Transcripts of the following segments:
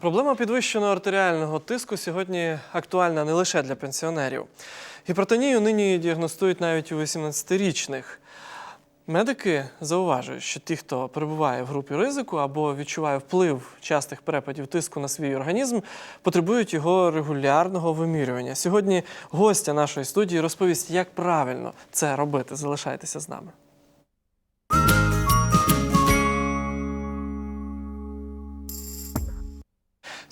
Проблема підвищеного артеріального тиску сьогодні актуальна не лише для пенсіонерів. Гіпертонію нині діагностують навіть у 18-річних. Медики зауважують, що ті, хто перебуває в групі ризику або відчуває вплив частих перепадів тиску на свій організм, потребують його регулярного вимірювання. Сьогодні гостя нашої студії розповість, як правильно це робити. Залишайтеся з нами.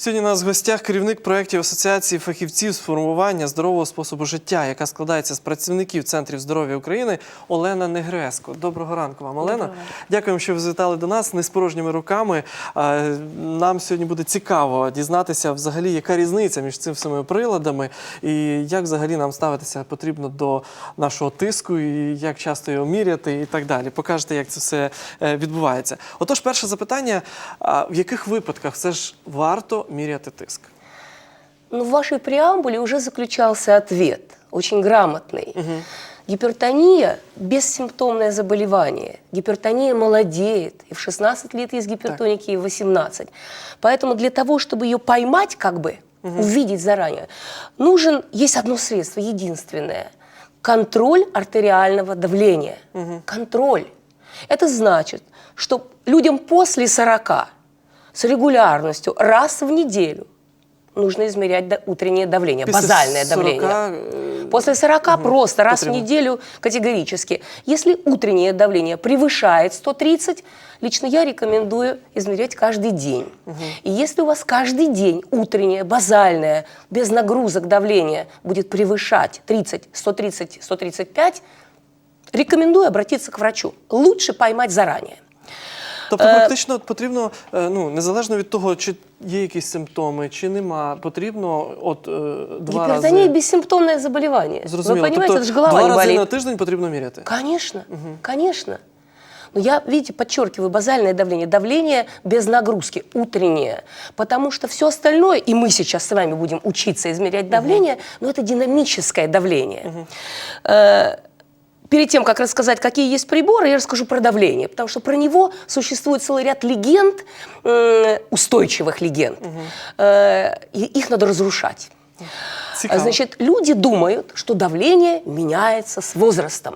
Сьогодні у нас в гостях керівник проєктів Асоціації фахівців з формування здорового способу життя, яка складається з працівників Центрів здоров'я України Олена Негреско. Доброго ранку вам, Олена. Доброго. Дякуємо, що ви завітали до нас не з порожніми руками. Нам сьогодні буде цікаво дізнатися, взагалі, яка різниця між цими всіми приладами, і як взагалі нам ставитися потрібно до нашого тиску, і як часто його міряти, і так далі. Покажете, як це все е, відбувається. Отож, перше запитання: в яких випадках все ж варто міряти тиск? Ну, в вашей преамбуле уже заключался ответ, очень грамотный. Гипертония – бессимптомное заболевание. Гипертония молодеет. И в 16 лет есть гипертоники, и в 18. Поэтому для того, чтобы ее поймать, как бы, увидеть заранее, нужен, есть одно средство, единственное – контроль артериального давления. Контроль. Это значит, что людям после 40 с регулярностью раз в неделю нужно измерять до- утреннее давление, Після базальное 40, давление. э, После 40 просто раз в неделю категорически. Если утреннее давление превышает 130, лично я рекомендую измерять каждый день. И если у вас каждый день утреннее, базальное, без нагрузок давление будет превышать 30, 130, 135, рекомендую обратиться к врачу. Лучше поймать заранее. Тобто, фактично потрібно, е, ну незалежно від того, чи є якісь симптоми, чи нема, потрібно от е, два Гипертония рази. бессимптомное заболевание. Зрозуміло. Вы понимаете, тобто, это же голова два не рази болит. на тиждень потрібно міряти. Конечно, конечно. Но я, видите, подчеркиваю, базальное давление, давление без нагрузки, утреннее. Потому что все остальное, и мы сейчас с вами будем учиться измерять давление, но это динамическое давление. Э, Перед тем, как рассказать, какие есть приборы, я расскажу про давление, потому что про него существует целый ряд легенд, устойчивых легенд. Э, И их надо разрушать. Цікаво. Значит, люди думают, что давление меняется с возрастом.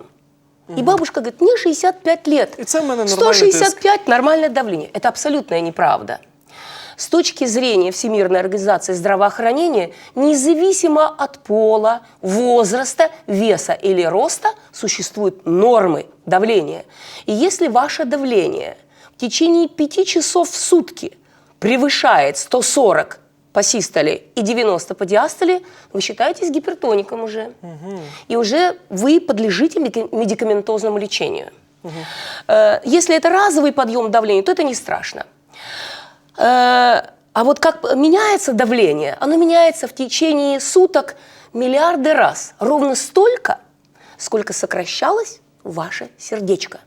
И бабушка говорит, мне 65 лет. И це в мене нормальний 165 нормальное давление. Это абсолютная неправда. С точки зрения Всемирной организации здравоохранения, независимо от пола, возраста, веса или роста, существуют нормы давления. И если ваше давление в течение 5 часов в сутки превышает 140 по систоле и 90 по диастоле, вы считаетесь гипертоником уже. И уже вы подлежите медика- медикаментозному лечению. Э, Если это разовый подъем давления, то это не страшно. Э, А вот как меняется давление? Оно меняется в течение суток миллиарды раз. Ровно столько, сколько сокращалось ваше сердечко.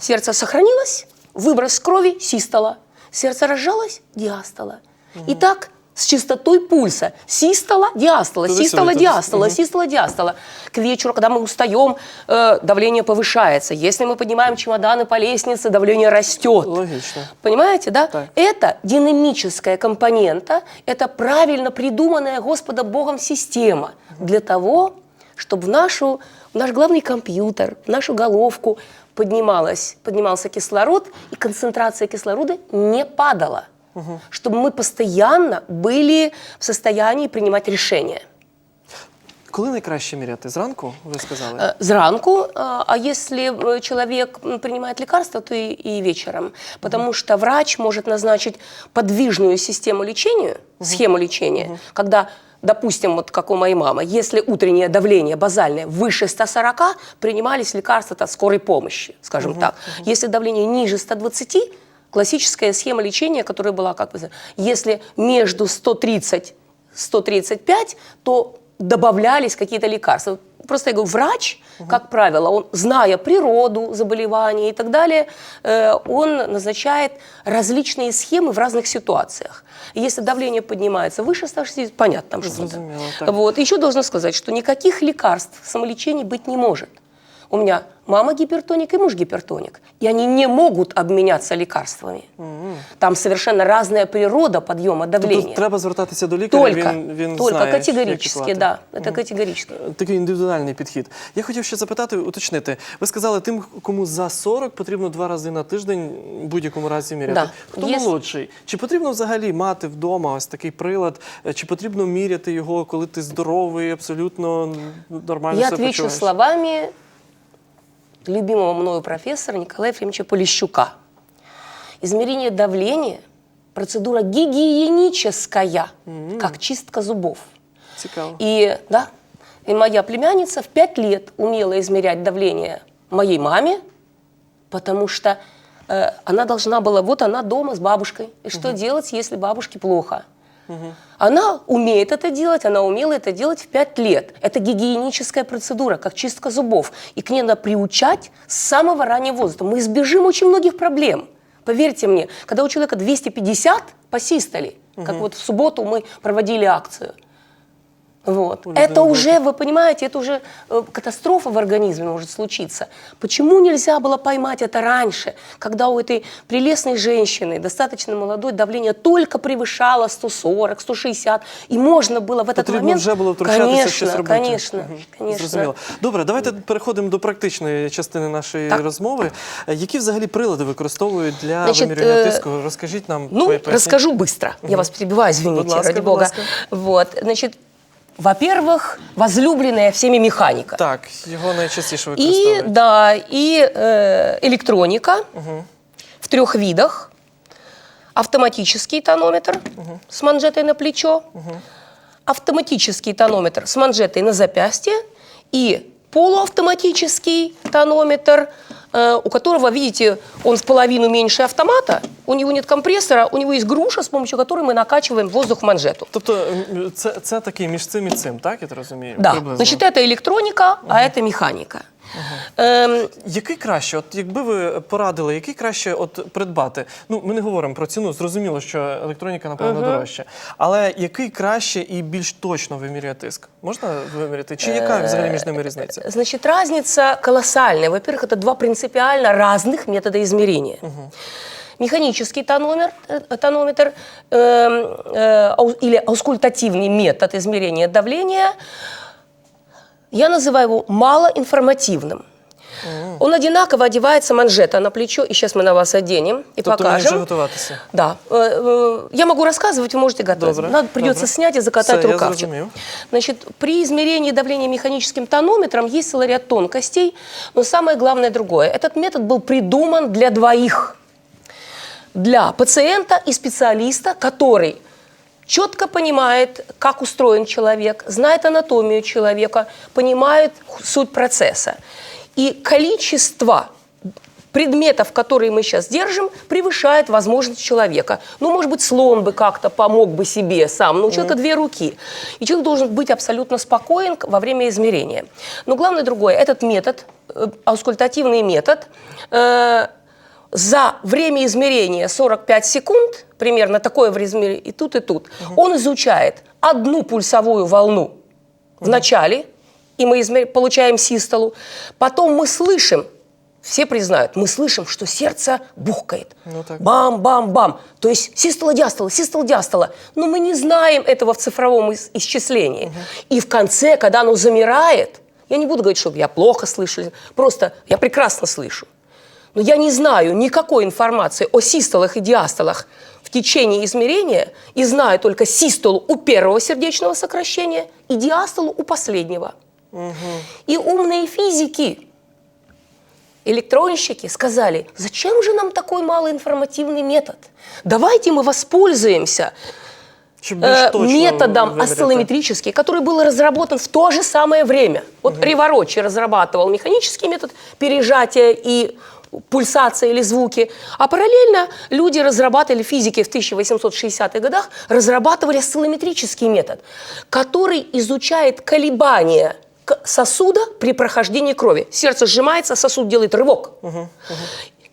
Сердце сохранилось, выброс крови – систола. Сердце разжалось – диастола. И так с частотой пульса. Систола, диастола, Туда-сюда, систола, туда-сюда. диастола, систола, диастола. К вечеру, когда мы устаем, э, давление повышается. Если мы поднимаем чемоданы по лестнице, давление растет. Логично. Понимаете, да? Так. Это динамическая компонента, это правильно придуманная Господом Богом система для того, чтобы в, нашу, в наш главный компьютер, в нашу головку поднималась, поднимался кислород, и концентрация кислорода не падала. Чтобы мы постоянно были в состоянии принимать решения. Коли найкраще міряти? Зранку, ви сказали? Э, Зранку, э, а если э, человек принимает лекарства, то и, и вечером. Потому что врач может назначить подвижную систему лечения, схему лечения, когда, допустим, вот как у моей мамы, если утреннее давление базальное выше 140, принимались лекарства от скорой помощи, скажем так. Если давление ниже 120, классическая схема лечения, которая была, как бы, если между 130 135, то добавлялись какие-то лекарства. Просто я говорю, врач, как правило, он, зная природу заболевания и так далее, э, он назначает различные схемы в разных ситуациях. И если давление поднимается выше 160, понятно там что-то. Вот. Еще должна сказать, что никаких лекарств самолечений быть не может. У меня мама гипертоник и муж гипертоник. И они не могут обменяться лекарствами. Там совершенно разная природа подъема давления. Тобто треба звертатися до лікаря, Только, він, він только знає, категорически, лікувати. да, это категорически. Такий індивідуальний підхід. Я хотів ще запитати, уточнити. Ви сказали, тим, кому за 40 потрібно два рази на тиждень в будь-якому разі міряти. Да. Хто Є- молодший? Чи потрібно взагалі мати вдома ось такий прилад? Е, Чи потрібно міряти його, коли ти здоровий, абсолютно нормально Я себе отвечу почуваєш? словами любимого мною профессора Николая Ефремовича Полищука. Измерение давления – процедура гигиеническая, как чистка зубов. Цікаво. И, да, и моя племянница в пять лет умела измерять давление моей маме, потому что э, она должна была, вот она дома с бабушкой. И что делать, если бабушке плохо? Она умеет это делать, она умела это делать в 5 лет. Это гигиеническая процедура, как чистка зубов. И к ней надо приучать с самого раннего возраста. Мы избежим очень многих проблем. Поверьте мне, когда у человека 250 по систоле, как вот в субботу мы проводили акцию, вот. Ой, Это да, уже, вы понимаете, это уже э, катастрофа в организме может случиться. Почему нельзя было поймать это раньше, когда у этой прелестной женщины, достаточно молодой, давление только превышало 140, 160, и можно было в этот Потрібно момент... вже було втручатися конечно, щось робити. конечно, Мгм. конечно. Зрозуміло. Добре, давайте переходимо до практичної частини нашої Так. розмови. Е, Які взагалі прилади використовують для Значить, вимірювання е, тиску? Розкажіть нам. Ну, поясніть. расскажу быстро. Я вас перебиваю, извините, Будь ласка, ради будь бога. ласка. Вот, значит, во-первых, возлюбленная всеми механика. Так, його найчастіше И, використовують. да, и э, электроника в трех видах. Автоматический тонометр с манжетой на плечо, автоматический тонометр с манжетой на запястье и полуавтоматический тонометр, у которого, видите, он в половину меньше автомата, у него нет компрессора, у него есть груша, с помощью которой мы накачиваем воздух в манжету. Тобто м, це, це такий між цим і цим, так я так розумію? Да, Приблизно. значит, это электроника, а это механика. Эм, Який краще, от якби ви порадили, який краще от придбати? Ну, ми не говоримо про ціну, зрозуміло, що електроніка, напевно, дорожча. Але який краще і більш точно вимірює тиск? Можна виміряти? Чи яка взагалі між ними різниця? Значит, разница колоссальная. Во-первых, это два принципиально разных метода измерения. Механический тономер, э, тонометр эм, э, ау- или аускультативный метод измерения давления, я называю его малоинформативным. Он одинаково одевается манжета на плечо, и сейчас мы на вас оденем и вже покажем. Да. Э, э, Я могу рассказывать, вы можете готовить. Добре, Надо придется добре. снять и закатать Все, рукавчик. Значит, при измерении давления механическим тонометром есть целый ряд тонкостей, но самое главное другое. Этот метод был придуман для двоих. Для пациента и специалиста, который четко понимает, как устроен человек, знает анатомию человека, понимает суть процесса. И количество предметов, которые мы сейчас держим, превышает возможность человека. Ну, может быть, слон бы как-то помог бы себе сам, но у человека две руки. И человек должен быть абсолютно спокоен во время измерения. Но главное другое, этот метод, э, аускультативный метод, э, за время измерения 45 секунд, примерно такое время и тут, и тут, он изучает одну пульсовую волну в начале, и мы измер- получаем систолу. Потом мы слышим, все признают, мы слышим, что сердце бухкает. Ну. Бам-бам-бам. То есть систола, диастола, систола, диастола. Но мы не знаем этого в цифровом ис- исчислении. И в конце, когда оно замирает, я не буду говорить, что я плохо слышу, просто я прекрасно слышу. Но я не знаю никакой информации о систолах и диастолах в течение измерения и знаю только систолу у первого сердечного сокращения и диастолу у последнего. И умные физики, электронщики сказали, зачем же нам такой малоинформативный метод? Давайте мы воспользуемся э, методом осциллометрический, который был разработан в то же самое время. Вот Риворочи разрабатывал механический метод пережатия и пульсации или звуки, а параллельно люди разрабатывали, физики в 1860-х годах разрабатывали осциллометрический метод, который изучает колебания сосуда при прохождении крови. Сердце сжимается, сосуд делает рывок.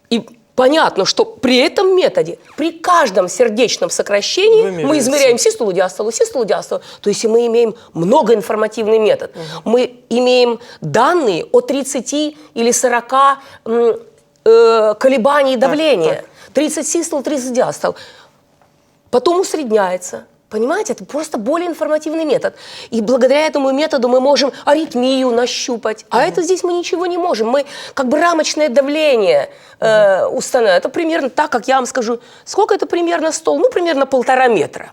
И Понятно, что при этом методе, при каждом сердечном сокращении мы измеряем систолу, диастолу, систолу, диастолу. То есть мы имеем многоинформативный метод. Мы имеем данные о 30 или 40 м, э, колебаний давления. 30 систол, 30 диастол. Потом усредняется. Понимаете, это просто более информативный метод. И благодаря этому методу мы можем аритмию нащупать. А это здесь мы ничего не можем. Мы как бы рамочное давление э, устанавливаем. Это примерно так, как я вам скажу. Сколько это примерно стол? Ну, примерно полтора метра.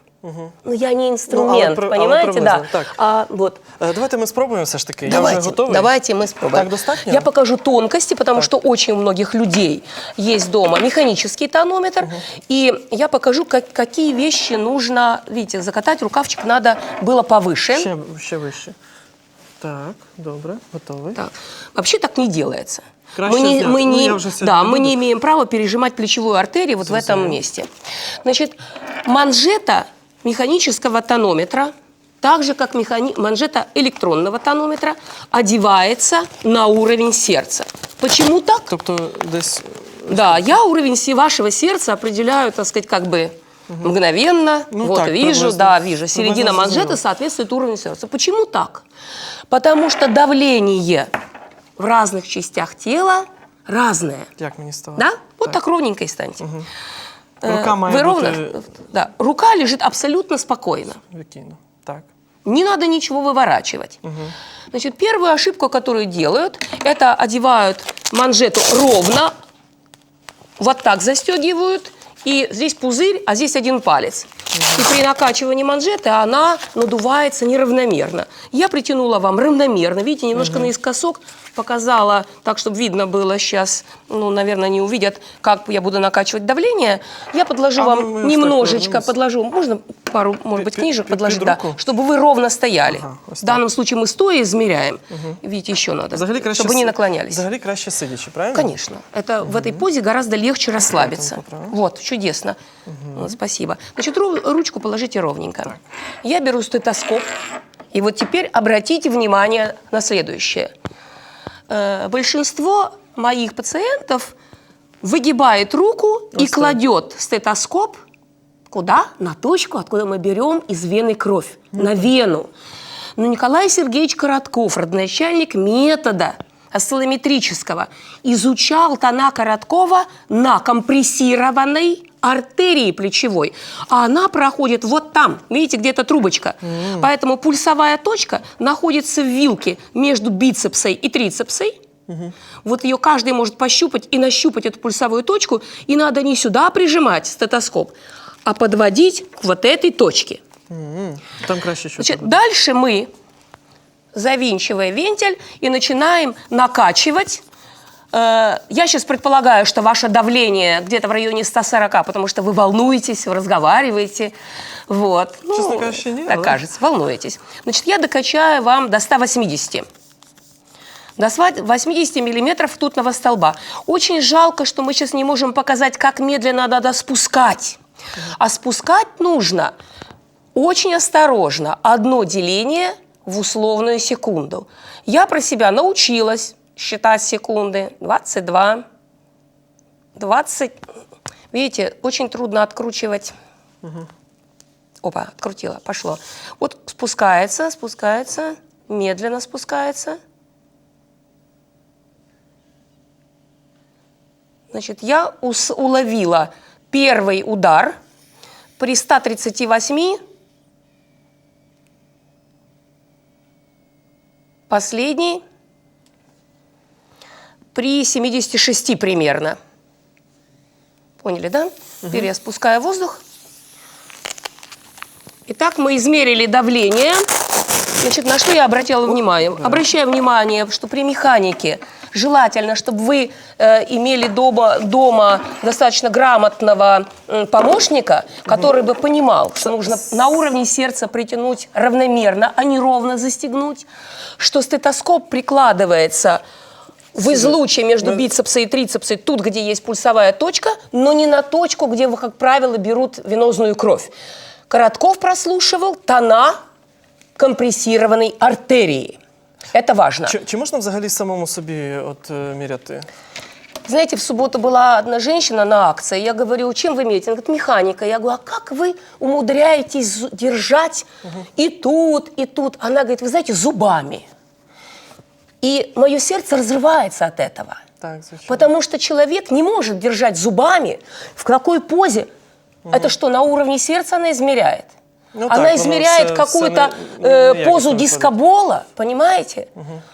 Ну, я не инструмент, при- але понимаете, да. приблизно, так. А, вот. Е, Давайте ми спробуємо все ж таки. Я Давайте, вже готовий. давайте мы спробуем. Так достатньо? Я покажу тонкости, потому что очень у многих людей есть дома механический тонометр. И я покажу, как, какие вещи нужно, видите, закатать рукавчик надо было повыше. Ще, ще вище. Так, добре, готовий. Так. Вообще так не делается. Краще мы не, мы Ну, не- я сегодня да, мы не имеем права пережимать плечевую артерию вот в этом месте. Значит, манжета механического тонометра, так же как механи- манжета электронного тонометра, одевается на уровень сердца. Почему так? Тобто десь Да, я уровень вашего сердца определяю, так сказать, как бы мгновенно. Ну, вот так, вижу, приблизно. да, вижу. Середина манжеты зрозуміло. соответствует уровню сердца. Почему так? Потому что давление в разных частях тела разное. як мені стало? Да? Вот так, ровненько и станьте. Э, Рука має Вы ровно? бути Да. Рука лежит абсолютно спокойно. спокійно. Так. Не надо ничего выворачивать. Значит, первую ошибку, которую делают, это одевают манжету ровно, вот так застегивают, и здесь пузырь, а здесь один палец. И при накачивании манжеты она надувается неравномерно. Я притянула вам равномерно, видите, немножко наискосок показала, так, чтобы видно было сейчас, ну, наверное, не увидят, как я буду накачивать давление. Я подложу А вам мы- мы вот немножечко, подложу, можно пару, может быть, книжек подложить, под да, чтобы вы ровно стояли. Ага, вот В данном случае мы стоя измеряем. Видите, еще надо, Взагалі краще чтобы не наклонялись. Взагалі краще сидячи, правильно? Конечно. Это в этой позе гораздо легче расслабиться. там поправим. Чудесно. Вот, спасибо. Значит, ру- ручку положите ровненько. Я беру стетоскоп. И вот теперь обратите внимание на следующее. Э, большинство моих пациентов выгибает руку и так. кладет стетоскоп куда? На точку, откуда мы берем из вены кровь. На вену. Но Николай Сергеевич Коротков, родоначальник метода осциллометрического, изучал тона Короткова на компрессированной артерии плечевой. А она проходит вот там, видите, где-то трубочка. Поэтому пульсовая точка находится в вилке между бицепсой и трицепсой. Вот ее каждый может пощупать и нащупать эту пульсовую точку, и надо не сюда прижимать стетоскоп, а подводить к вот этой точке. М, Там краще що Значит, дальше мы, завинчивая вентиль, и начинаем накачивать. Э, Я сейчас предполагаю, что ваше давление где-то в районе 140, потому что вы волнуетесь, вы разговариваете. Вот. Ну, Честно говоря, еще нет, Так да? кажется, волнуетесь. Значит, я докачаю вам до 180 до сва- 80 миллиметров ртутного столба. Очень жалко, что мы сейчас не можем показать, как медленно надо спускать. А спускать нужно очень осторожно. Одно деление в условную секунду. Я про себя научилась считать секунды. 22, 20. Видите, очень трудно откручивать. Опа, открутила, пошло. Вот спускается, спускается, медленно спускается. Значит, я уловила первый удар при 138, последний при 76 примерно. Поняли, да? Теперь я спускаю воздух. Итак, мы измерили давление. Значит, на что я обратила внимание? Обращаю внимание, что при механике желательно, чтобы вы э, имели дома, дома достаточно грамотного м, помощника, который бы понимал, что нужно на уровне сердца притянуть равномерно, а не ровно застегнуть, что стетоскоп прикладывается в излуче между Мы- бицепсой и трицепсой, тут, где есть пульсовая точка, но не на точку, где, вы, как правило, берут венозную кровь. Коротков прослушивал тона компрессированной артерии. Это важно. Чи, чи можна взагалі самому собі от е, міряти? Знаете, в субботу была одна женщина на акции. Я говорю, чем вы имеете? Она говорит, механика. Я говорю, а как вы умудряетесь зу- держать и тут, и тут? Она говорит, вы знаете, зубами. И мое сердце разрывается от этого. Так. Потому что человек не может держать зубами в какой позе. Это что, на уровне сердца она измеряет? Ну она так, воно измеряет все- какую-то все не- э, неякісно позу виходить. дискобола, понимаете?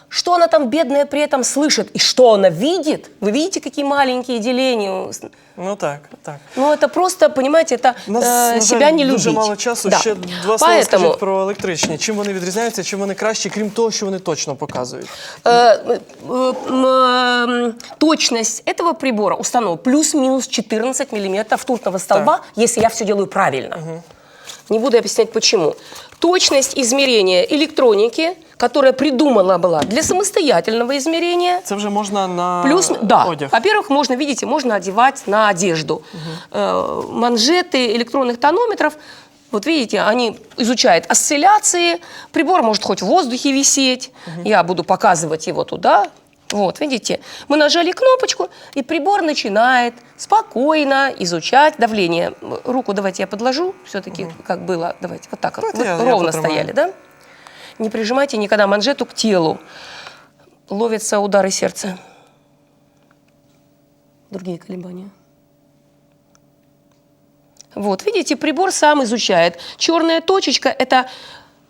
Что она там бедная при этом слышит и что она видит? Вы видите, какие маленькие деления? у- Ну так, так. Ну, это просто, понимаете, это У нас, э, на жаль, себя не любить. дуже мало часу. Да. Ще два слова Поэтому скажіть про електричні. Чим вони відрізняються, чим вони кращі, крім того, що вони точно показують. э, э, м, э, точность этого прибора установлена плюс-минус 14 миллиметров ртутного столба, если я все делаю правильно. Не буду объяснять почему. Точность измерения электроники, которая придумана была для самостоятельного измерения, Це вже можна на Плюс, да. одяг. Во-первых, можно, видите, можно одевать на одежду. Э, манжеты электронных тонометров, вот видите, они изучают осцилляции. Прибор может хоть в воздухе висеть. Я буду показывать его туда. Вот, видите, мы нажали кнопочку, и прибор начинает спокойно изучать давление. Руку давайте я подложу, все-таки как было. Давайте вот так. вот. Вы я- я ровно потримаю. стояли, да? Не прижимайте никогда манжету к телу. Ловятся удары сердца. Другие колебания. Вот, видите, прибор сам изучает. Черная точечка – это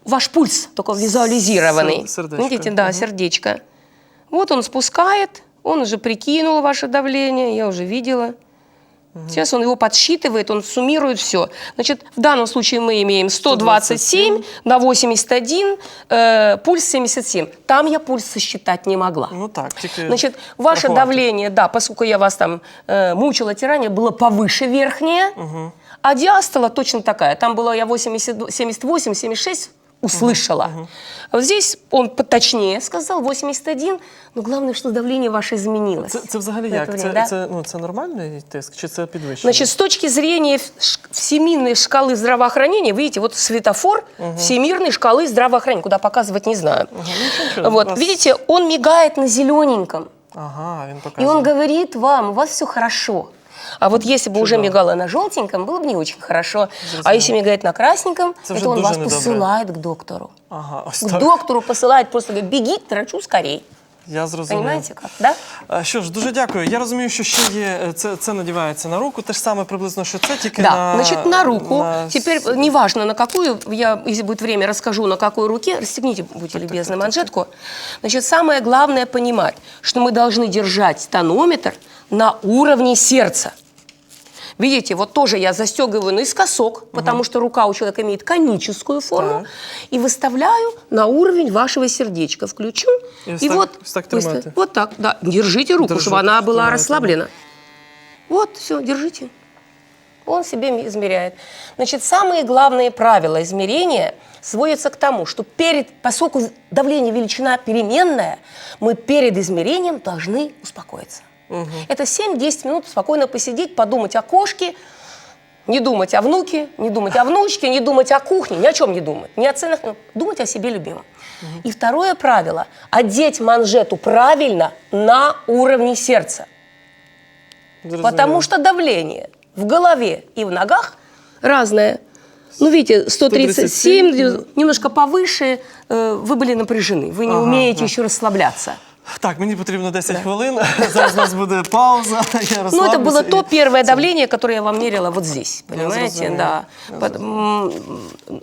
ваш пульс, только визуализированный. Сер- сердечко. Видите, да, Мгм. сердечко. Вот он спускает, он уже прикинул ваше давление, я уже видела. Сейчас он его подсчитывает, он суммирует все. Значит, в данном случае мы имеем 127 на 81, э, пульс 77. Там я пульс сосчитать не могла. Ну так, тільки Значит, ваше рахувати. давление, да, поскольку я вас там э, мучила тирание, было повыше верхнее, а диастола точно такая. Там было я 80, 78, 76 услышала. А вот здесь он поточнее сказал, 81, но главное, что давление ваше изменилось. Це, це взагалі в это як? время, Це, да? це, ну, це нормальний тиск чи це підвищений? Значит, с точки зрения в- ш- всемирной шкалы здравоохранения, видите, вот светофор всемирной шкалы здравоохранения, куда показывать не знаю. Ага, ну, нічого, Вот, у вас- видите, он мигает на зелененьком. Ага, він И показує. он говорит вам, у вас все хорошо. А вот если бы уже Чудово. мигало на желтеньком, было бы не очень хорошо. А если мигает на красненьком, Это это, уже он дуже вас недобре. посылает к доктору. Ага, ось К так. доктору посылает, просто говорит, беги к врачу скорей. Я зрозумів. Понимаете как, да? А, Що ж, дуже дякую. Я розумію, що ще є е, це, це надівається на руку. Те ж саме приблизно, що це тільки Да, на значит, на руку. на Теперь, э, неважно на какую, я, если будет время, расскажу, на какой руке. Расстегните, будьте любезны, манжетку. Значит, самое главное понимать, что мы должны держать тонометр на уровне сердца. Видите, вот тоже я застегиваю наискосок, потому что рука у человека имеет коническую форму, Так. и выставляю на уровень вашего сердечка. Включу, И и, вот так- вот, так вот так, да. Держите руку, Держу, чтобы она была расслаблена. Вот, все, держите. Он себе измеряет. Значит, самые главные правила измерения сводятся к тому, что перед, поскольку давление величина переменная, мы перед измерением должны успокоиться. Это 7-10 минут спокойно посидеть, подумать о кошке, не думать о внуке, не думать о внучке, не думать о кухне, ни о чем не думать, ни о ценах, думать о себе любимом. И второе правило – одеть манжету правильно на уровне сердца. Зрозуміло. Потому что давление в голове и в ногах разное. Ну, видите, 137, 137, немножко повыше, э, вы были напряжены, вы не Ага, умеете да. еще расслабляться. Так, мені потрібно 10 хвилин. Зараз у нас буде пауза. Я Ну, это было розслаблюся то і- первое давление, которое я вам мерила вот здесь, понимаете, зрозумела, да. я Под- м,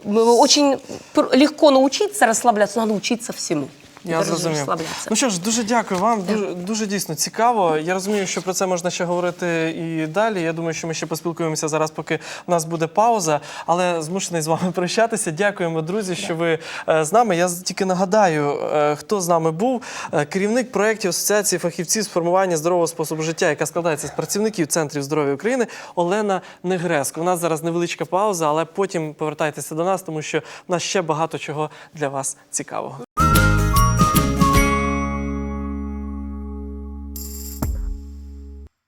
м, Очень пр- легко научиться расслабляться, надо учиться всему. Я зрозумів. Ну що ж, дуже дякую вам. Дуже, дуже дійсно цікаво. Я розумію, що про це можна ще говорити і далі. Я думаю, що ми ще поспілкуємося зараз, поки у нас буде пауза. Але змушений з вами прощатися. Дякуємо, друзі, що ви е, з нами. Я тільки нагадаю, е, хто з нами був. Е, Керівник проєктів Асоціації фахівців з формування здорового способу життя, яка складається з працівників центрів здоров'я України, Олена Негреско. У нас зараз невеличка пауза, але потім повертайтеся до нас, тому що в нас ще багато чого для вас цікавого.